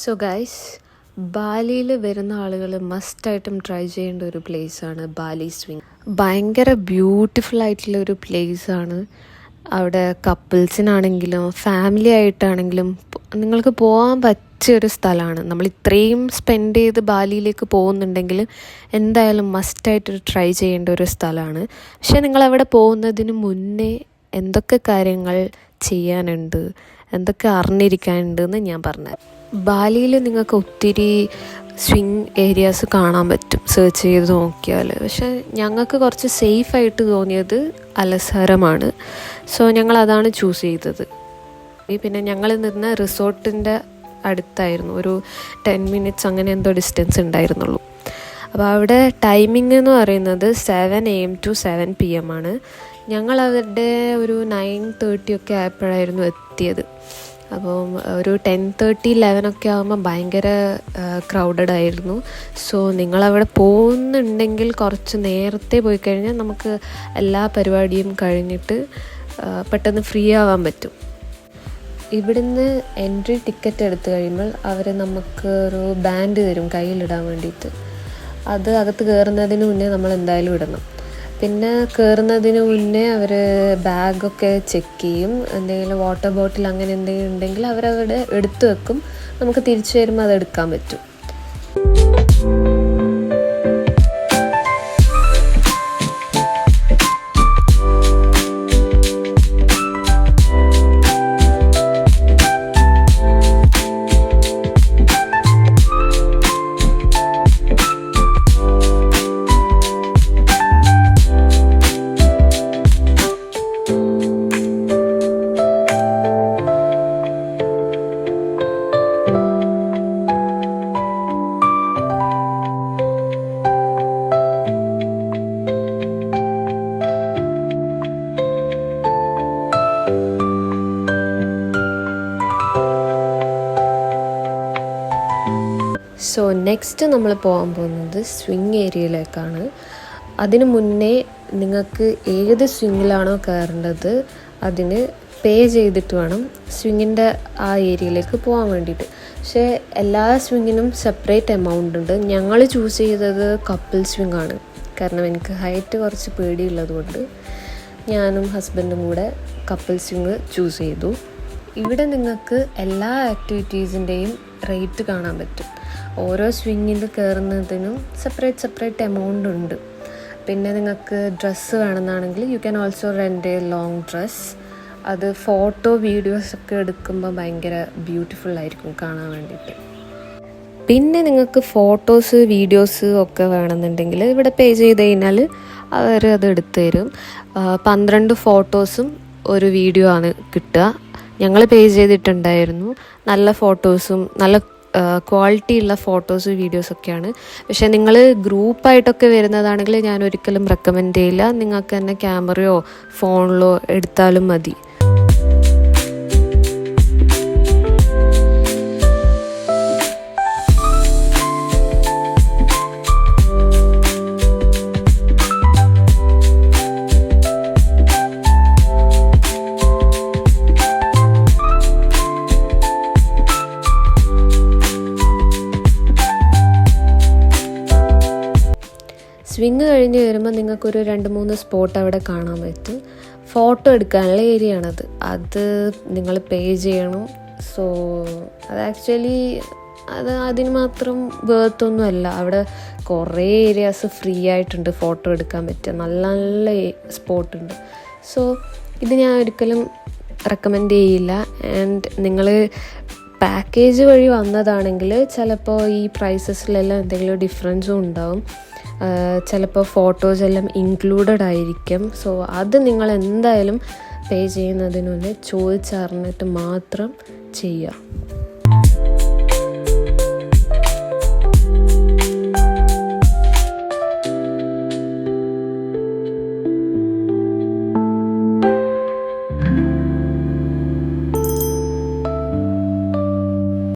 So guys ബാലിയിൽ വരുന്ന ആളുകൾ മസ്റ്റായിട്ടും ട്രൈ ചെയ്യേണ്ട ഒരു പ്ലേസാണ് ബാലി സ്വിങ് ഭയങ്കര ബ്യൂട്ടിഫുൾ ആയിട്ടുള്ള ഒരു പ്ലേസാണ് അവിടെ കപ്പിൾസിനാണെങ്കിലും ഫാമിലി ആയിട്ടാണെങ്കിലും നിങ്ങൾക്ക് പോകാൻ പറ്റിയ ഒരു സ്ഥലമാണ്. നമ്മൾ ഇത്രയും സ്പെൻഡ് ചെയ്ത് ബാലിയിലേക്ക് പോകുന്നുണ്ടെങ്കിൽ എന്തായാലും മസ്റ്റായിട്ട് ട്രൈ ചെയ്യേണ്ട ഒരു സ്ഥലമാണ്. പക്ഷേ നിങ്ങൾ അവിടെ പോകുന്നതിന് മുന്നേ എന്തൊക്കെ കാര്യങ്ങൾ ചെയ്യാനുണ്ട്? എന്തൊക്കെ അറിഞ്ഞിരിക്കാനുണ്ട് എന്ന് ഞാൻ പറഞ്ഞു ബാലിയിൽ നിങ്ങൾക്ക് ഒത്തിരി സ്വിങ് ഏരിയാസ് കാണാൻ പറ്റും. സെർച്ച് ചെയ്ത് നോക്കിയാൽ പക്ഷെ ഞങ്ങൾക്ക് കുറച്ച് സേഫായിട്ട് തോന്നിയത് അലസാരമാണ്. സോ ഞങ്ങൾ അതാണ് ചൂസ് ചെയ്തത്. പിന്നെ ഞങ്ങൾ നിന്ന റിസോർട്ടിന്റെ അടുത്തായിരുന്നു. ഒരു ടെൻ മിനിറ്റ്സ് അങ്ങനെ എന്തോ ഡിസ്റ്റൻസ് ഉണ്ടായിരുന്നുള്ളൂ. അപ്പോൾ അവിടെ ടൈമിംഗ് എന്ന് പറയുന്നത് seven A M to seven P M ആണ്. ഞങ്ങൾ അവരുടെ ഒരു നയൻ തേർട്ടി ഒക്കെ ആയപ്പോഴായിരുന്നു എത്തിയത്. അപ്പം ഒരു ടെൻ തേർട്ടി ഒക്കെ ആകുമ്പോൾ ഭയങ്കര ക്രൗഡഡ് ആയിരുന്നു. സോ നിങ്ങളവിടെ പോകുന്നുണ്ടെങ്കിൽ കുറച്ച് നേരത്തെ പോയി കഴിഞ്ഞാൽ നമുക്ക് എല്ലാ പരിപാടിയും കഴിഞ്ഞിട്ട് പെട്ടെന്ന് ഫ്രീ ആവാൻ പറ്റും. ഇവിടുന്ന് എൻട്രി ടിക്കറ്റ് എടുത്തു കഴിയുമ്പോൾ അവർ നമുക്ക് ഒരു ബാൻഡ് തരും കയ്യിലിടാൻ വേണ്ടിയിട്ട്. അത് അകത്ത് കയറുന്നതിന് മുന്നേ നമ്മൾ എന്തായാലും ഇടണം. പിന്നെ കയറുന്നതിന് മുന്നേ അവർ ബാഗൊക്കെ ചെക്ക് ചെയ്യും. എന്തെങ്കിലും വാട്ടർ ബോട്ടിൽ അങ്ങനെ എന്തെങ്കിലും ഉണ്ടെങ്കിൽ അവരവിടെ എടുത്തു വെക്കും. നമുക്ക് തിരിച്ചു വരുമ്പോൾ അത് എടുക്കാൻ പറ്റും. സോ നെക്സ്റ്റ് നമ്മൾ പോകാൻ പോകുന്നത് സ്വിങ് ഏരിയയിലേക്കാണ് അതിനു മുന്നേ നിങ്ങൾക്ക് ഏത് സ്വിങ്ങിലാണോ കയറേണ്ടത് അതിന് പേ ചെയ്തിട്ട് വേണം സ്വിങ്ങിന്റെ ആ ഏരിയയിലേക്ക് പോകാൻ വേണ്ടിയിട്ട്. പക്ഷേ എല്ലാ സ്വിങ്ങിനും സെപ്പറേറ്റ് എമൗണ്ട് ഉണ്ട്. ഞങ്ങൾ ചൂസ് ചെയ്തത് കപ്പിൾ സ്വിങ് ആണ്. കാരണം എനിക്ക് ഹൈറ്റ് കുറച്ച് പേടിയുള്ളത് കൊണ്ട് ഞാനും ഹസ്ബൻഡും കൂടെ കപ്പിൾ സ്വിങ് ചൂസ് ചെയ്തു. ഇവിടെ നിങ്ങൾക്ക് എല്ലാ ആക്ടിവിറ്റീസിന്റെയും റേറ്റ് കാണാൻ പറ്റും. ഓരോ സ്വിങ്ങിൽ കയറുന്നതിനും സെപ്പറേറ്റ് സെപ്പറേറ്റ് എമൗണ്ട് ഉണ്ട്. പിന്നെ നിങ്ങൾക്ക് dress വേണമെന്നാണെങ്കിൽ you can also rent a long dress അത് ഫോട്ടോ വീഡിയോസ് ഒക്കെ എടുക്കുമ്പോൾ ഭയങ്കര ബ്യൂട്ടിഫുൾ ആയിരിക്കും കാണാൻ വേണ്ടിയിട്ട്. പിന്നെ നിങ്ങൾക്ക് ഫോട്ടോസ് വീഡിയോസ് ഒക്കെ വേണമെന്നുണ്ടെങ്കിൽ ഇവിടെ പേ ചെയ്ത് കഴിഞ്ഞാൽ അവർ അത് എടുത്തു തരും. പന്ത്രണ്ട് ഫോട്ടോസും ഒരു വീഡിയോ ആണ് കിട്ടുക. ഞങ്ങൾ പേ ചെയ്തിട്ടുണ്ടായിരുന്നു. നല്ല ഫോട്ടോസും നല്ല ക്വാളിറ്റി ഉള്ള ഫോട്ടോസ് വീഡിയോസൊക്കെയാണ് പക്ഷെ നിങ്ങൾ ഗ്രൂപ്പായിട്ടൊക്കെ വരുന്നതാണെങ്കിൽ ഞാൻ ഒരിക്കലും റെക്കമെൻഡ് ചെയ്യില്ല. നിങ്ങൾക്ക് തന്നെ ക്യാമറയോ ഫോണിലോ എടുത്താലും മതി. സ്വിങ് കഴിഞ്ഞ് വരുമ്പോൾ നിങ്ങൾക്കൊരു രണ്ട് മൂന്ന് സ്പോട്ട് അവിടെ കാണാൻ പറ്റും. ഫോട്ടോ എടുക്കാനുള്ള ഏരിയ ആണത്. അത് നിങ്ങൾ പേ ചെയ്യണം. സോ അത് ആക്ച്വലി അത് അതിന് മാത്രം വേർത്തൊന്നും അല്ല. അവിടെ കുറേ ഏരിയാസ് ഫ്രീ ആയിട്ടുണ്ട് ഫോട്ടോ എടുക്കാൻ പറ്റുക നല്ല നല്ല സ്പോട്ടുണ്ട് സോ ഇത് ഞാൻ ഒരിക്കലും റെക്കമെൻഡ് ചെയ്യില്ല. ആൻഡ് നിങ്ങൾ പാക്കേജ് വഴി വന്നതാണെങ്കിൽ ചിലപ്പോൾ ഈ പ്രൈസസിലെല്ലാം എന്തെങ്കിലും ഡിഫറൻസും ഉണ്ടാവും. ചിലപ്പോൾ ഫോട്ടോസ് എല്ലാം ഇൻക്ലൂഡഡ് ആയിരിക്കും. സോ അത് നിങ്ങൾ എന്തായാലും പേ ചെയ്യുന്നതിന് മുന്നേ ചോദിച്ചറിഞ്ഞിട്ട് മാത്രം ചെയ്യുക.